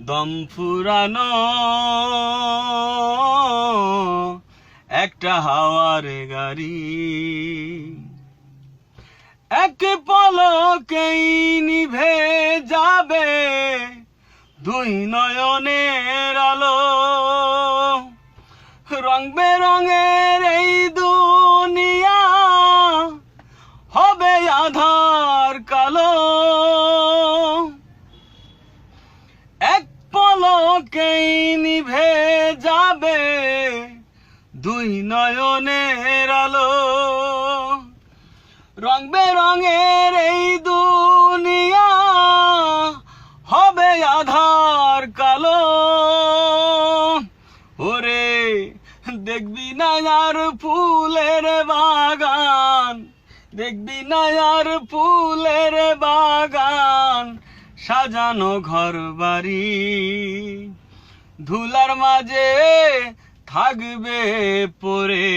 দম ফুরানো, একটা হাওয়ার গাড়ি। এক পলকেই নিভে যাবে দুই নয়নের আলো। রং বেরঙের এই দুনিয়া হবে আধার কালো এক পলকেই নিভে যাবে দুই নয়নের আলো। রং বেরঙের এই দুনিয়া হবে আধার কালো। ওরে, দেখবি না আর ফুলের বাগান, দেখবি না আর ফুলের বাগান। সাজানো ঘর বাড়ি ধুলার মাঝে থাকবে পরে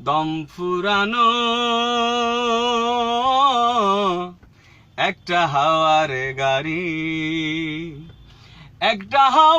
দম ফুরানো। একটা হাওয়ার গাড়ি একটা হাওয়া